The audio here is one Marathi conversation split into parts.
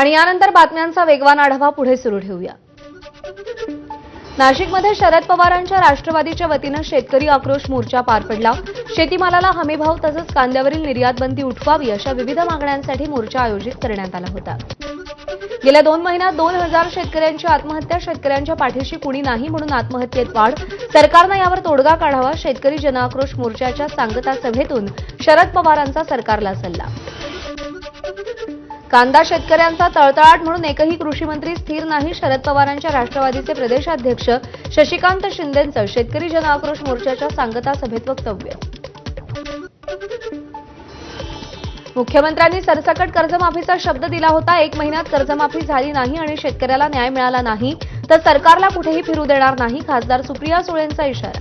आणि यानंतर बातम्यांचा वेगवान आढावा पुढे सुरू ठेवूया. नाशिकमध्ये शरद पवारांच्या राष्ट्रवादीच्या वतीनं शेतकरी आक्रोश मोर्चा पार पडला. शेतीमालाला हमीभाव तसंच कांद्यावरील निर्यात बंदी उठवावी अशा विविध मागण्यांसाठी मोर्चा आयोजित करण्यात आला होता. गेल्या दोन महिन्यात दोन हजार शेतकऱ्यांची आत्महत्या शेतकऱ्यांच्या पाठीशी कुणी नाही म्हणून आत्महत्येत वाढ. सरकारनं यावर तोडगा काढावा शेतकरी जनआक्रोश मोर्चाच्या सांगता सभेतून शरद पवारांचा सरकारला सल्ला. कांदा शेतकऱ्यांचा तळतळाट म्हणून एकही कृषी मंत्री स्थिर नाही. शरद पवारांच्या राष्ट्रवादीचे प्रदेशाध्यक्ष शशिकांत शिंदेंचं शेतकरी जनआक्रोश मोर्चाच्या सांगता सभेत वक्तव्य. मुख्यमंत्र्यांनी सरसकट कर्जमाफीचा शब्द दिला होता. एक महिन्यात कर्जमाफी झाली नाही आणि शेतकऱ्याला न्याय मिळाला नाही तर सरकारला कुठेही फिरू देणार नाही खासदार सुप्रिया सुळेंचा इशारा.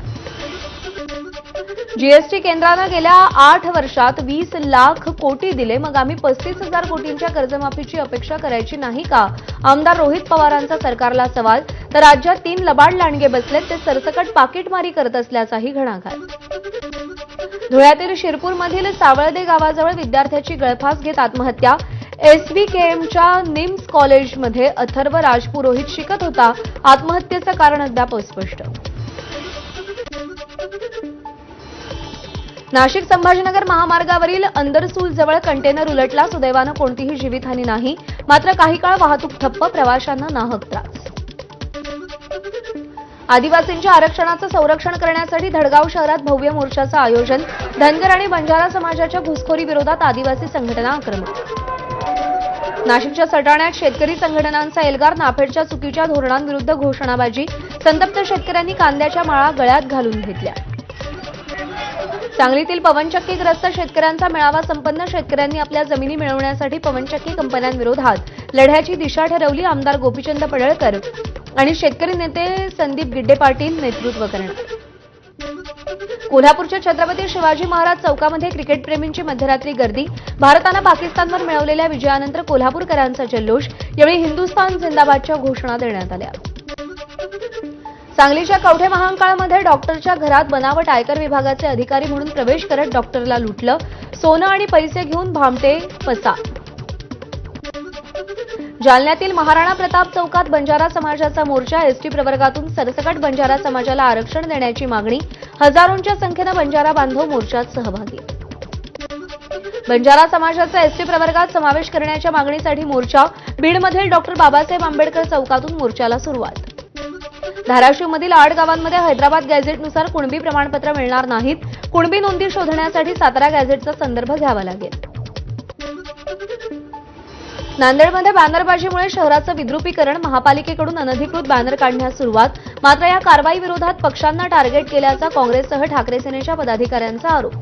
जीएसटी केंद्रानं गेल्या आठ वर्षात वीस लाख कोटी दिले. मग आम्ही पस्तीस हजार कोटींच्या कर्जमाफीची अपेक्षा करायची नाही का? आमदार रोहित पवारांचा सरकारला सवाल. तर राज्यात तीन लबाड लांडगे बसलेत. ते सरसकट पाकिटमारी करत असल्याचाही घणाघात. धुळ्यातील शिरपूरमधील सावळदे गावाजवळ विद्यार्थ्याची गळफास घेत आत्महत्या. एसव्हीकेएमच्या निम्स कॉलेजमध्ये अथर्व राजपुरोहित शिकत होता. आत्महत्येचं कारण अद्याप अस्पष्ट. नाशिक संभाजीनगर महामार्गावरील अंदरसूल जवळ कंटेनर उलटला सुदैवानं कोणतीही जीवितहानी नाही. मात्र काही काळ वाहतूक ठप्प प्रवाशांना नाहक त्रास. आदिवासींच्या आरक्षणाचं संरक्षण करण्यासाठी धडगाव शहरात भव्य मोर्चाचं आयोजन धनगर आणि बंजारा समाजाच्या घुसखोरी विरोधात आदिवासी संघटना आक्रमक. नाशिकच्या सटाण्यात शेतकरी संघटनांचा एल्गार नाफेडच्या चुकीच्या धोरणांविरुद्ध घोषणाबाजी संतप्त शेतकऱ्यांनी कांद्याच्या माळा गळ्यात घालून घेतल्या. सांगलीतील पवनचक्कीग्रस्त शेतकऱ्यांचा मेळावा संपन्न. शेतकऱ्यांनी आपल्या जमिनी मिळवण्यासाठी पवनचक्की कंपन्यांविरोधात लढ्याची दिशा ठरवली आमदार गोपीचंद पडळकर आणि शेतकरी नेते संदीप गिड्डे पाटील नेतृत्व करणार. कोल्हापूरच्या छत्रपती शिवाजी महाराज चौकामध्ये क्रिकेटप्रेमींची मध्यरात्री गर्दी. भारतानं पाकिस्तानवर मिळवलेल्या विजयानंतर कोल्हापूरकरांचा जल्लोष. यावेळी हिंदुस्थान झिंदाबादच्या घोषणा देण्यात आल्या. सांगलीच्या कवठे महांकाळमध्ये डॉक्टरच्या घरात बनावट आयकर विभागाचे अधिकारी म्हणून प्रवेश करत डॉक्टरला लुटलं. सोनं आणि पैसे घेऊन भामटे पसा जालन्यातील महाराणा प्रताप चौकात बंजारा समाजाचा मोर्चा एसटी प्रवर्गातून सरसकट बंजारा समाजाला आरक्षण देण्याची मागणी. हजारोंच्या संख्येनं बंजारा बांधव मोर्चात सहभागी. बंजारा समाजाचा एसटी प्रवर्गात समावेश करण्याच्या मागणीसाठी मोर्चा. बीडमधील डॉक्टर बाबासाहेब आंबेडकर चौकातून मोर्चाला सुरुवात. धाराशिवमधील आठ गावांमध्ये हैदराबाद गॅझेटनुसार कुणबी प्रमाणपत्र मिळणार नाहीत. कुणबी नोंदी शोधण्यासाठी सातारा गॅझेटचा संदर्भ घ्यावा लागेल. नांदेडमध्ये बॅनरबाजीमुळे शहराचं विद्रुपीकरण महापालिकेकडून अनधिकृत बॅनर काढण्यास सुरुवात. मात्र या कारवाई विरोधात पक्षांना टार्गेट केल्याचा काँग्रेससह ठाकरे सेनेच्या पदाधिकाऱ्यांचा आरोप.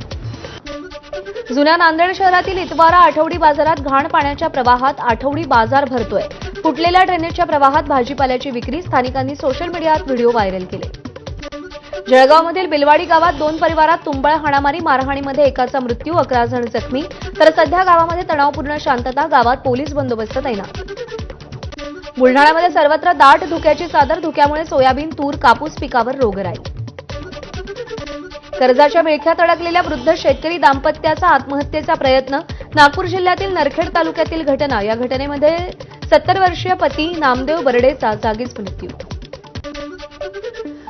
जुन्या नांदेड शहरातील इतवारा आठवडी बाजारात घाण पाण्याच्या प्रवाहात आठवडी बाजार भरतोय. फुटलेल्या ड्रेनेजच्या प्रवाहात भाजीपाल्याची विक्री स्थानिकांनी सोशल मीडियात व्हिडिओ व्हायरल केले. जळगावमधील बिलवाडी गावात दोन परिवारात तुंबळ हाणामारी मारहाणीमध्ये एकाचा मृत्यू अकरा जण जखमी. तर सध्या गावामध्ये तणावपूर्ण शांतता गावात पोलीस बंदोबस्त तैनात. बुलढाण्यामध्ये सर्वत्र दाट धुक्याची चादर धुक्यामुळे सोयाबीन तूर कापूस पिकावर रोगराई. कर्जाच्या विळख्यात अडकलेल्या वृद्ध शेतकरी दाम्पत्याचा आत्महत्येचा प्रयत्न. नागपूर जिल्ह्यातील नरखेड तालुक्यातील घटना. या घटनेमध्ये सत्तर वर्षीय पती नामदेव बर्डेचा जागीच मृत्यू.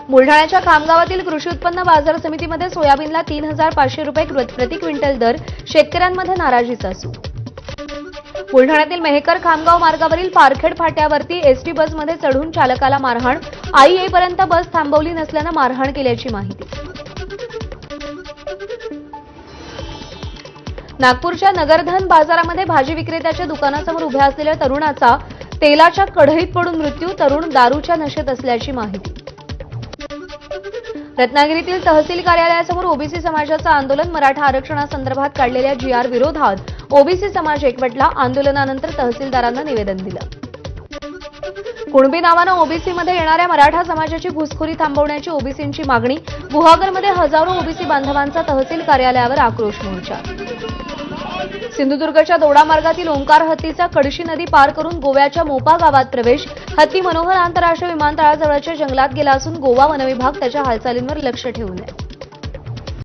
बुलढाण्याच्या खामगावातील कृषी उत्पन्न बाजार समितीमध्ये सोयाबीनला तीन हजार पाचशे रुपये प्रति क्विंटल दर शेतकऱ्यांमध्ये नाराजीचा सूर बुलढाण्यातील मेहकर खामगाव मार्गावरील पारखेड फाट्यावरती एसटी बसमध्ये चढून चालकाला मारहाण. आई येईपर्यंत बस थांबवली नसल्यानं मारहाण केल्याची माहिती. नागपूरच्या नगरधन बाजारामध्ये भाजी विक्रेत्याच्या दुकानासमोर उभ्या असलेल्या तरुणाचा तेलाच्या कढईत पडून मृत्यू तरुण दारूच्या नशेत असल्याची माहिती. रत्नागिरीतील तहसील कार्यालयासमोर ओबीसी समाजाचं आंदोलन मराठा आरक्षणासंदर्भात काढलेल्या जी आर विरोधात ओबीसी समाज एकवटला आंदोलनानंतर तहसीलदारांना निवेदन दिलं. कुणबी नावानं ओबीसीमध्ये येणाऱ्या मराठा समाजाची घुसखोरी थांबवण्याची ओबीसींची मागणी गुहागरमध्ये हजारो ओबीसी बांधवांचा तहसील कार्यालयावर आक्रोश मोर्चा. सिंधुदुर्गच्या दोडा मार्गातील ओंकार हत्तीचा कडशी नदी पार करून गोव्याच्या मोपा गावात प्रवेश हत्ती मनोहर आंतरराष्ट्रीय विमानतळाजवळच्या जंगलात गेला असून गोवा वनविभाग त्याच्या हालचालींवर लक्ष ठेवून आहे.